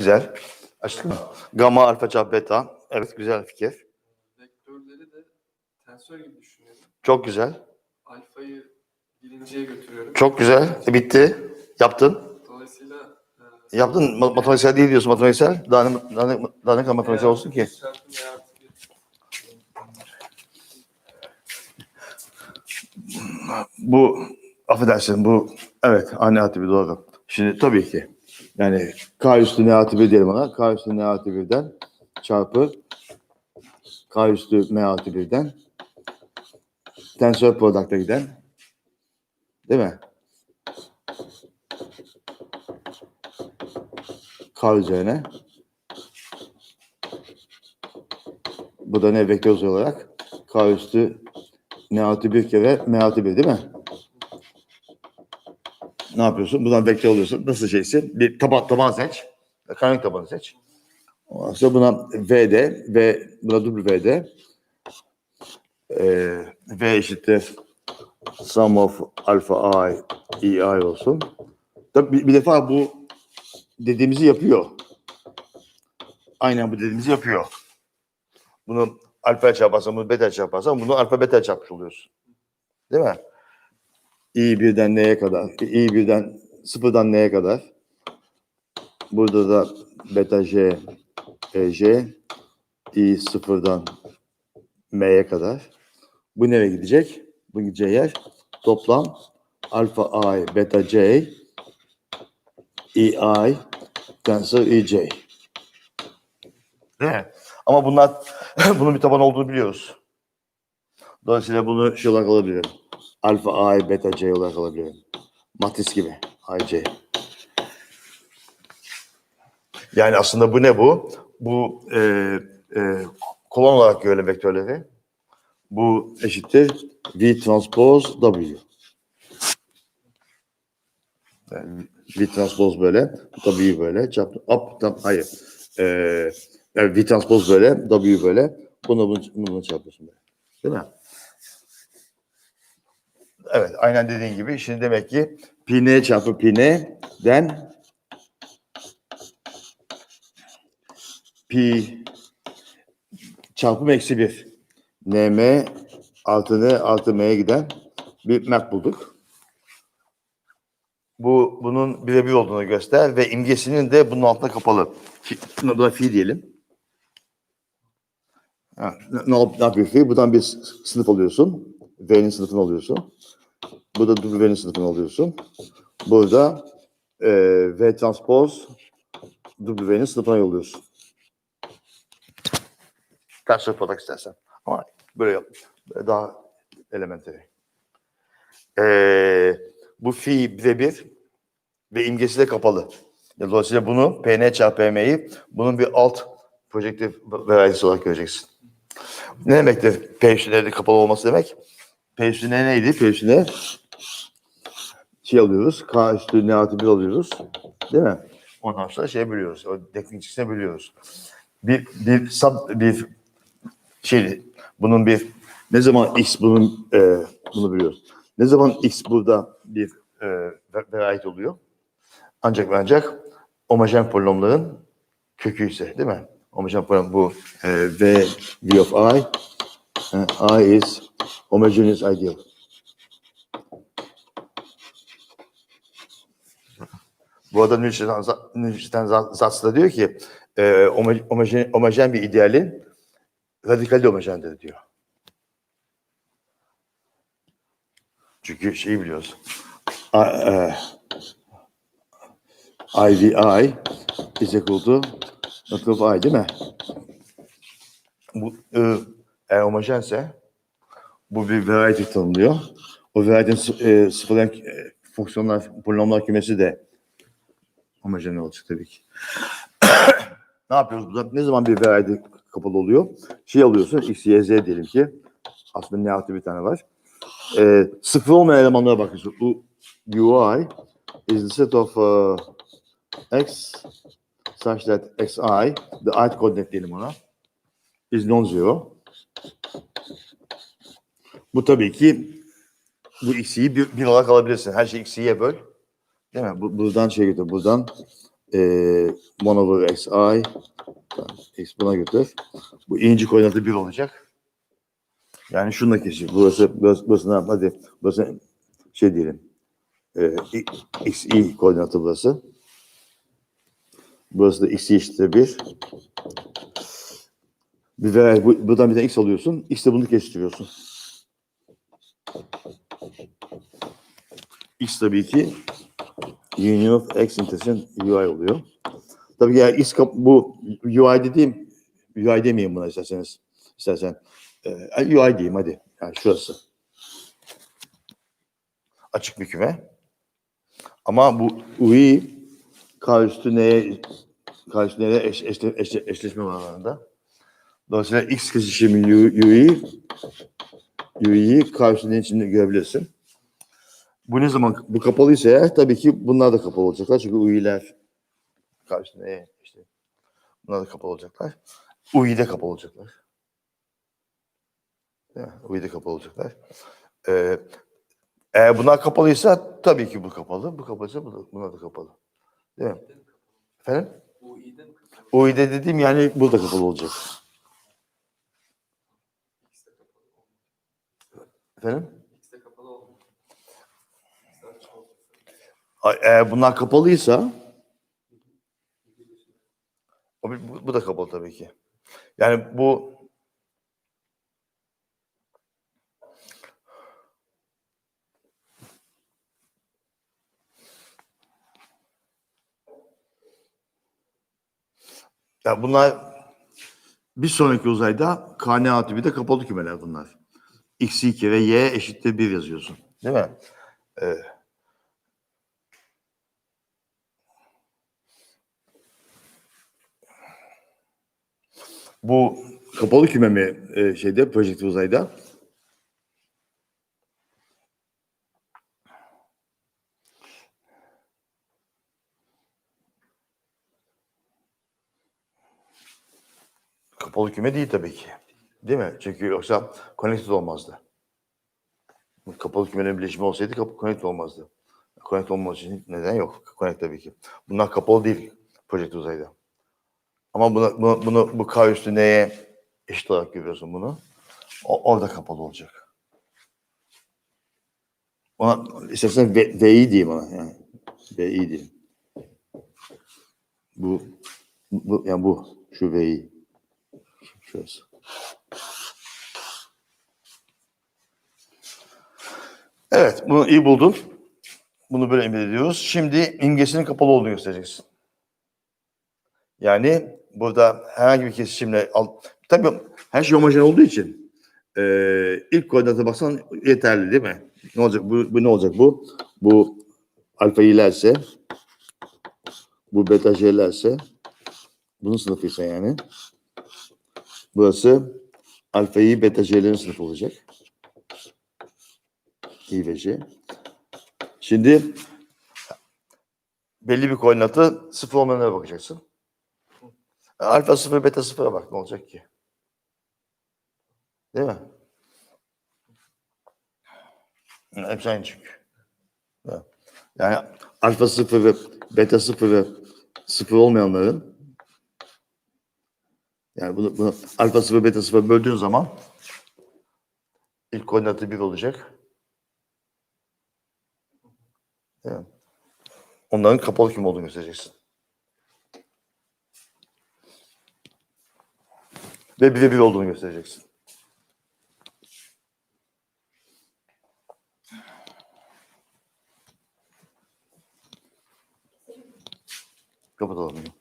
Güzel. Açtık mı? Gamma, alfa çarpı beta. Evet güzel fikir. Vektörleri de tensör gibi düşünüyorum. Çok güzel. Alfayı birinciye götürüyorum. Çok güzel. E, bitti. Yaptın. Dolayısıyla e, Yaptın. Ma- matematiksel değil diyorsun matematiksel. Daha ne, daha ne, daha ne kadar matematiksel olsun ki? artı bir. Bu affedersin bu evet anne bir doğru. Şimdi tabii ki yani k üstü ne artı bir diyelim ona. k üstü ne artı birden çarpı k üstü m artı birden tensör product'a giden değil mi? k üzerine bu da ne vektör olarak k üstü n artı bir kere m artı bir değil mi? Ne yapıyorsun? Buradan vektör alıyorsun. Nasıl şeysin? Bir taban, taban seç. Karanlık tabanı seç. Ondan sonra buna VD ve buna WD ee, V eşittir sum of alfa i i olsun. Tabii bir, bir defa bu dediğimizi yapıyor. Aynen bu dediğimizi yapıyor. Bunu alfa çarparsan, bunu beta çarparsan bunu alfa beta çarpmış oluyorsun. Değil mi? İ birden neye kadar? i birden sıfırdan neye kadar? Burada da beta j, e, j, i sıfırdan m'ye kadar. Bu nereye gidecek? Bu gideceği yer toplam alfa i, beta j, i i, tensor i j. Değil mi? Ama bunlar bunun bir taban olduğunu biliyoruz. Dolayısıyla bunu şey olarak alabilirim. Alfa I, beta C olarak alabilirim. Matris gibi. I, C. Yani aslında bu ne bu? Bu e, e, kolon olarak görülen vektörleri. Bu eşittir V transpose W. Yani V transpose böyle, W böyle, çarpı, up, tam, hayır. Ee, evet, V transpose böyle, W böyle. Bunu bunu, bunu çarpıyorsun böyle. Değil mi? Evet, aynen dediğin gibi. Şimdi demek ki pi çarpı pi n'den pi çarpım eksi bir. nm artı n artı m'ye giden bir map bulduk. Bu bunun birebir olduğunu göster ve imgesinin de bunun altında kapalı. Buna da fi diyelim. Ha, ne, ne, ne yapıyor fi? Buradan bir sınıf alıyorsun. V'nin sınıfını alıyorsun. Burada W'nin sınıfını alıyorsun. Burada e, V transpose W'nin sınıfına yolluyorsun. Ters yapmak istersen. Ama böyle yap. Daha elementary. E, bu fi birebir ve imgesi de kapalı. Dolayısıyla bunu Pn çarpı M'yi bunun bir alt projektif variantisi olarak göreceksin. Ne demektir P üstüne kapalı olması demek? P üstüne neydi? P şey alıyoruz. K üstü ne artı bir alıyoruz. Değil mi? Ondan sonra şey biliyoruz. O teknik çıksına biliyoruz. Bir, bir sub, bir şey, bunun bir ne zaman x bunun e, bunu biliyoruz. Ne zaman x burada bir e, variant oluyor? Ancak ve ancak homojen polinomların kökü ise değil mi? Homojen polinom bu e, v, v of i e, i is homogeneous ideal. Bu Newton, Newton Zatsı da diyor ki e, homo- homojen, homojen bir idealin radikali de homojendir diyor. Çünkü şeyi biliyoruz. E, IVI is equal to not of I değil mi? Bu e, eğer homojense bu bir variety tanımlıyor. O variety'nin e, sıfırlayan e, fonksiyonlar, polinomlar kümesi de homojen olacak tabii ki. ne yapıyoruz burada? Ne zaman bir variety kapalı oluyor? Şey alıyorsun, x, y, z diyelim ki. Aslında ne artı bir tane var. E, sıfır olmayan elemanlara bakıyorsun. U, ui is the set of uh, x such that xi, the ith coordinate diyelim ona, is non-zero. Bu tabii ki bu x'yi bir, bir olarak alabilirsin. Her şey x'ye böl. Değil mi? Bu, buradan şey götür. Buradan Eee 1 over xi x buna götür. Bu inci koordinatı 1 olacak. Yani şununla kesecek. Burası, burası, burası ne yap? Hadi burası şey diyelim. Eee x, i koordinatı burası. Burası da x eşittir 1. Bir ve bu, buradan bir tane x alıyorsun. X de bunu kestiriyorsun. X tabii ki union of x intersection ui oluyor. Tabii yani x kap, bu ui dediğim ui demeyin buna isterseniz. İstersen e, ui diyeyim hadi. Yani şurası. Açık bir küme. Ama bu ui k neye k neye eş, eşle, eşle, eşleşme aralarında. Dolayısıyla x kesişimi u'yi u'yi k içinde görebilirsin. Bu ne zaman bu kapalıysa eğer tabii ki bunlar da kapalı olacaklar. Çünkü u'yiler karşısında e, işte bunlar da kapalı olacaklar. U'yi de kapalı olacaklar. Değil mi? U'yi de kapalı olacaklar. Ee, eğer bunlar kapalıysa tabii ki bu kapalı. Bu kapalıysa bu da, bunlar da kapalı. Değil mi? Efendim? Bu iyi de mi kapalı? U'yi de dediğim yani bu da kapalı olacak. Efendim? X de kapalı olmuyor. X de açık olacak. A- Eğer bunlar kapalıysa bir- bu, bu da kapalı tabii ki. Yani bu ya bunlar bir sonraki uzayda KNA tipi de kapalı kümeler bunlar. X2 ve Y eşittir 1 yazıyorsun. Değil mi? Ee, Bu kapalı küme mi e, şeyde projektif uzayda? Kapalı küme değil tabii ki. Değil mi? Çünkü yoksa connected olmazdı. Kapalı kümenin birleşimi olsaydı connected olmazdı. Connected olmaması için neden yok. Connect tabii ki. Bunlar kapalı değil projektif uzayda. Ama bunu, bunu, bunu bu K üstü neye eşit olarak görüyorsun bunu. O, orada kapalı olacak. Ona istersen V, VI diyeyim ona. Yani. VI diyeyim. Bu, bu yani bu şu VI. Şurası. Evet, bunu iyi buldun. Bunu böyle emir ediyoruz. Şimdi imgesinin kapalı olduğunu göstereceksin. Yani burada herhangi bir kesişimle al, tabii her şey homojen olduğu için e, ilk koordinata baksan yeterli değil mi? Ne olacak? Bu, bu ne olacak bu? Bu alfa ilerse bu beta j'lerse bunun sınıfıysa yani burası alfa i beta j'lerin sınıfı olacak. i ve j. Şimdi belli bir koordinatı sıfır olmayanlara bakacaksın. Alfa sıfır, beta sıfıra bak ne olacak ki? Değil mi? Hepsi aynı çünkü. Yani alfa sıfır ve beta sıfır ve sıfır olmayanların yani bunu, bunu alfa sıfır, beta sıfır böldüğün zaman ilk koordinatı bir olacak. Mi? Onların kapalı kim olduğunu göstereceksin. Ve birebir olduğunu göstereceksin. Kapatalım bunu.